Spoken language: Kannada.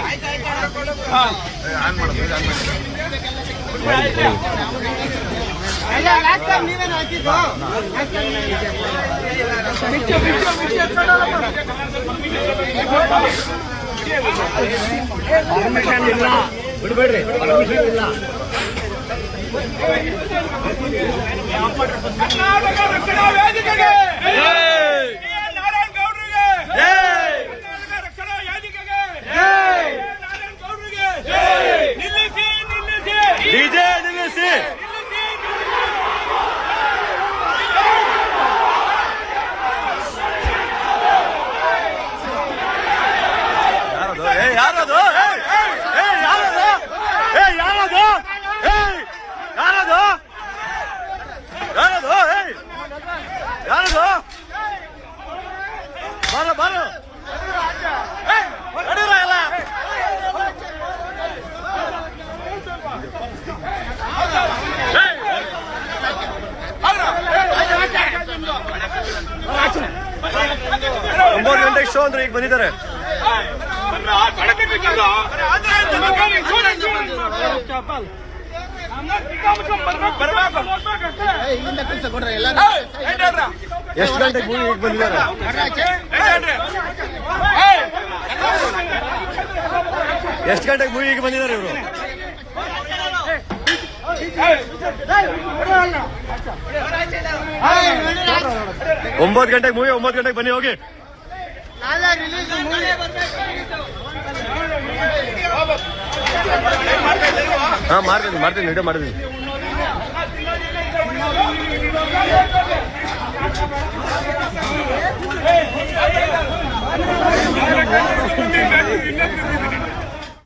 ಹೇಳಿದ್ದೀನಿ ಹಾ. ಕರ್ನಾಟಕ ರಕ್ಷಣಾ ವೇದಿಕೆಗೆ ಒಂಬತ್ತು ಗಂಟೆಗೆ ಶೋ ಅಂದ್ರೆ ಈಗ ಬಂದಿದ್ದಾರೆ ಎಷ್ಟು ಗಂಟೆಗೆ ಭೂಮಿಗೆ ಬಂದಿದ್ದಾರೆ? ಎಷ್ಟು ಗಂಟೆಗೆ ಭೂಮಿಗೆ ಬಂದಿದ್ದಾರೆ ಇವರು? ಒಂಬತ್ತು ಗಂಟೆಗೆ ಮೂವಿ ಒಂಬತ್ತು ಗಂಟೆಗೆ ಬನ್ನಿ, ಹೋಗಿ. ಹಾ ಮಾಡ್ತೀನಿ ಮಾಡ್ತೀನಿ ವಿಡಿಯೋ ಮಾಡ್ತೀನಿ